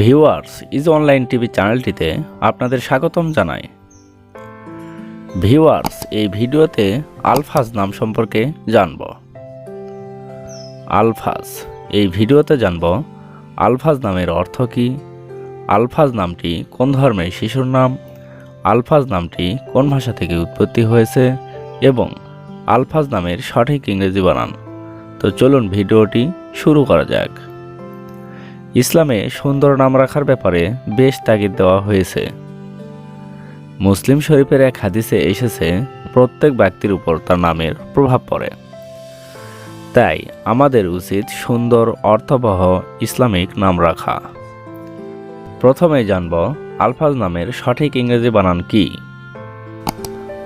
Viewers, is online TV চ্যানেলটিতে আপনাদের স্বাগতম জানাই। ভিউয়ার্স, এই ভিডিওতে আলফাজ নাম সম্পর্কে জানব। আলফাজ, এই ভিডিওতে জানব আলফাজ নামের অর্থ কী, আলফাজ নামটি কোন ধর্মের শিশুর নাম, আলফাজ নামটি কোন ভাষা থেকে উৎপত্তি হয়েছে, এবং আলফাজ নামের সঠিক ইংরেজি বানান। তো চলুন ভিডিওটি শুরু করা যাক। ইসলামে সুন্দর নাম রাখার ব্যাপারে বেশ তাগিদ দেওয়া হয়েছে। মুসলিম শরীফের এক হাদিসে এসেছে, প্রত্যেক ব্যক্তির উপর তার নামের প্রভাব পড়ে। তাই আমাদের উচিত সুন্দর, অর্থবহ, ইসলামিক নাম রাখা। প্রথমে জানব, আলফাজ নামের সঠিক ইংরেজি বানান কি?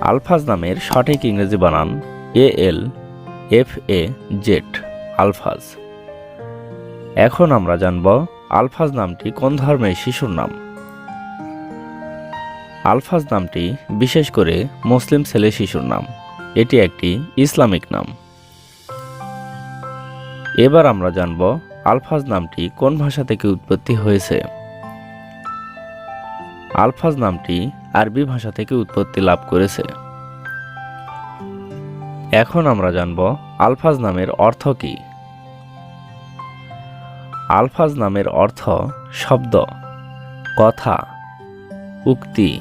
আলফাজ নামের সঠিক ইংরেজি বানান A L F A Z, Alfaz. এখন আমরা জানব আলফাজ নামটি কোন ধর্মের শিশুর নাম। আলফাজ নামটি বিশেষ করে মুসলিম ছেলে শিশুর নাম। এটি একটি ইসলামিক নাম। এবার আমরা জানব আলফাজ নামটি কোন ভাষা থেকে উৎপত্তি হয়েছে। আলফাজ নামটি আরবি ভাষা থেকে উৎপত্তি লাভ করেছে। এখন আমরা জানব আলফাজ নামের অর্থ কী। আলফাজ নামের অর্থ শব্দ, কথা, উক্তি।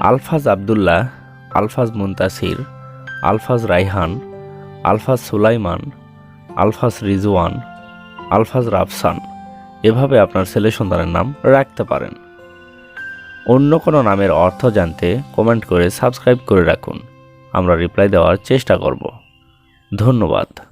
আলফাজ আবদুল্লাহ, আলফাজ মুন্তাসির, আলফাজ রাইহান, আলফাজ সুলাইমান, আলফাজ রিজওয়ান, আলফাজ রাফসান। এভাবে আপনার ছেলে সন্তানের নাম রাখতে পারেন। অন্য কোনো নামের অর্থ জানতে কমেন্ট করে সাবস্ক্রাইব করে রাখুন। আমরা রিপ্লাই দেওয়ার চেষ্টা করব। ধন্যবাদ।